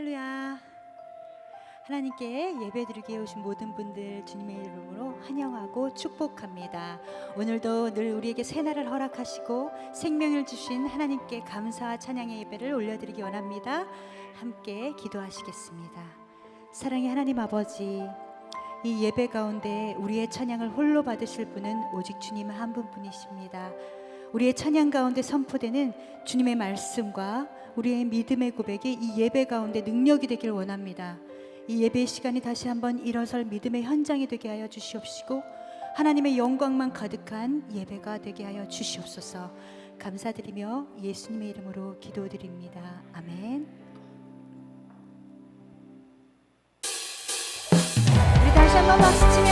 할렐루야. 하나님께 예배드리게 오신 모든 분들 주님의 이름으로 환영하고 축복합니다. 오늘도 늘 우리에게 새날을 허락하시고 생명을 주신 하나님께 감사와 찬양의 예배를 올려드리기 원합니다. 함께 기도하시겠습니다. 사랑의 하나님 아버지, 이 예배 가운데 우리의 찬양을 홀로 받으실 분은 오직 주님 한 분뿐이십니다. 우리의 찬양 가운데 선포되는 주님의 말씀과 우리의 믿음의 고백이 이 예배 가운데 능력이 되길 원합니다. 이 예배 시간이 다시 한번 일어설 믿음의 현장이 되게 하여 주시옵시고 하나님의 영광만 가득한 예배가 되게 하여 주시옵소서. 감사드리며 예수님의 이름으로 기도드립니다. 아멘. 우리 다시 한번 박수 치며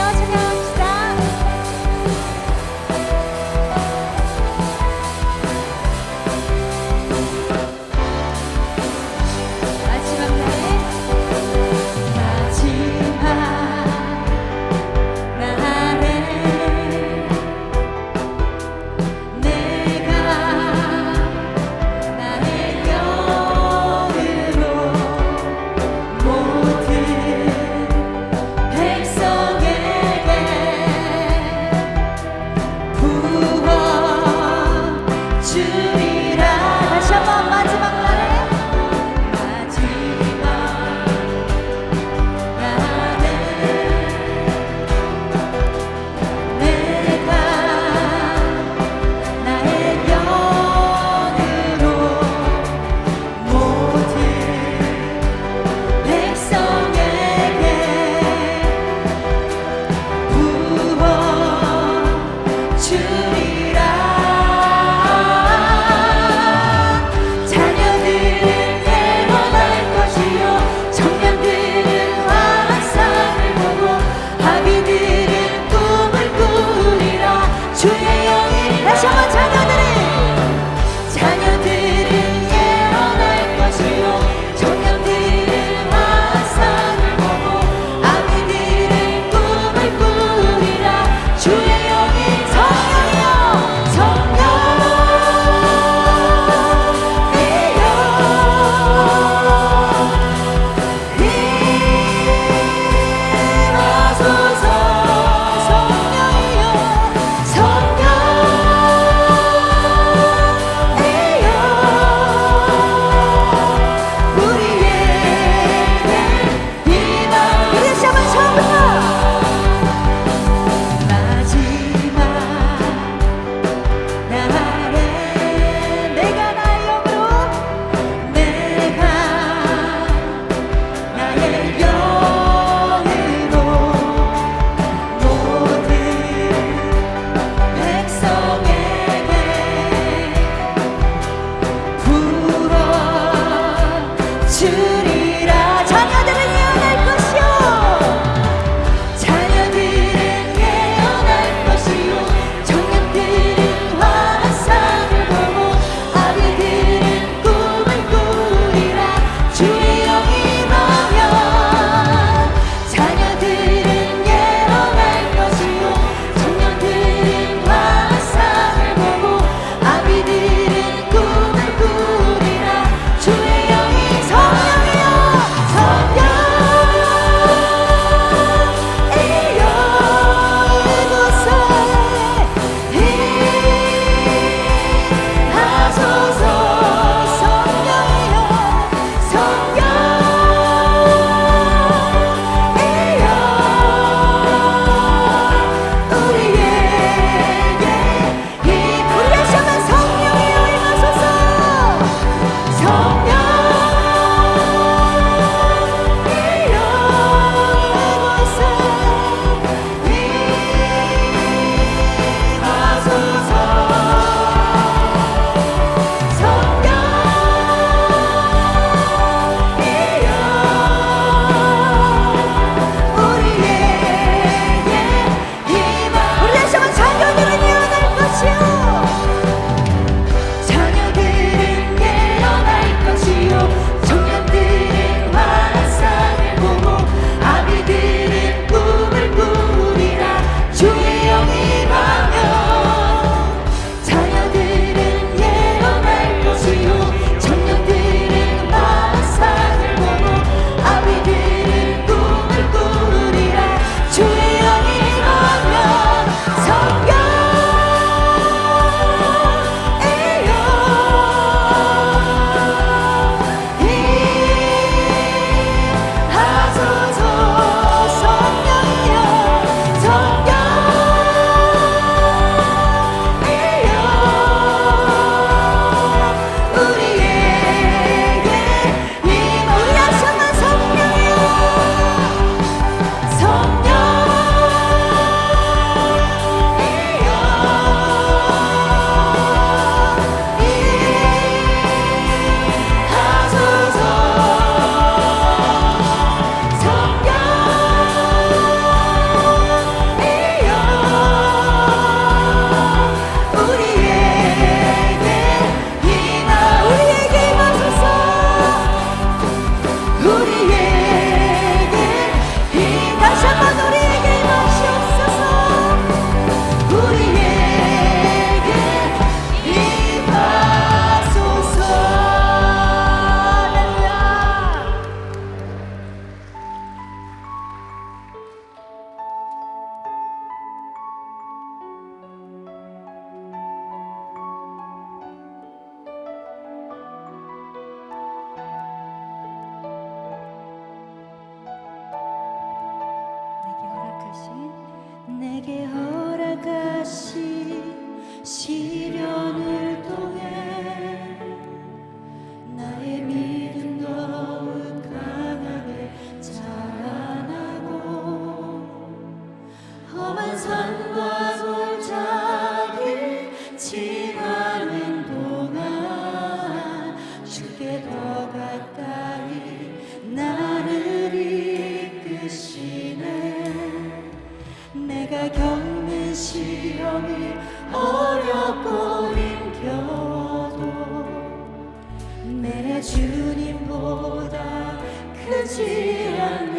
주님보다 크지 않네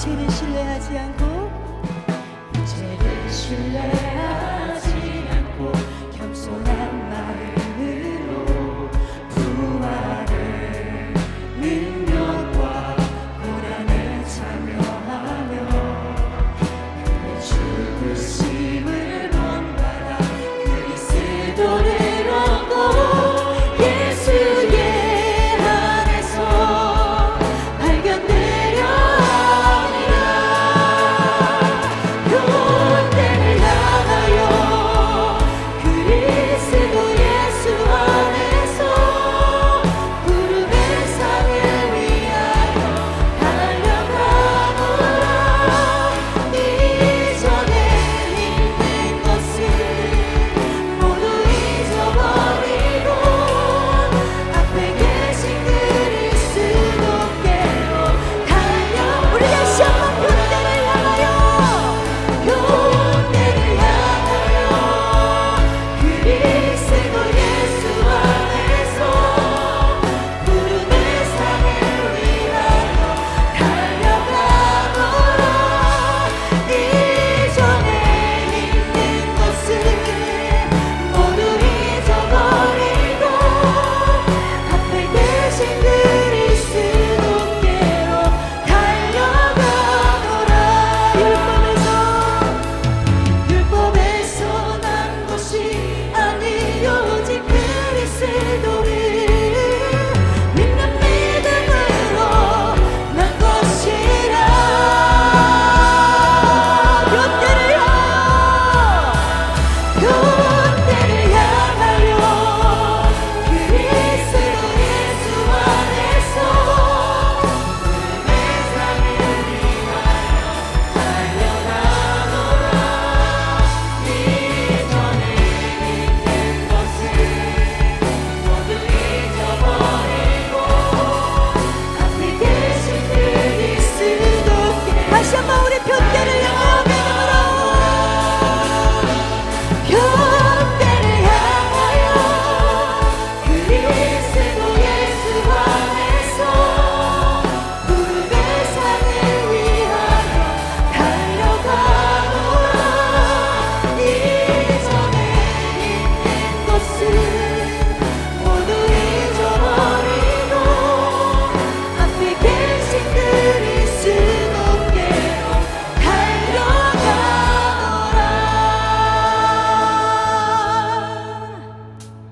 죄를 신뢰하지 않고 죄를 신뢰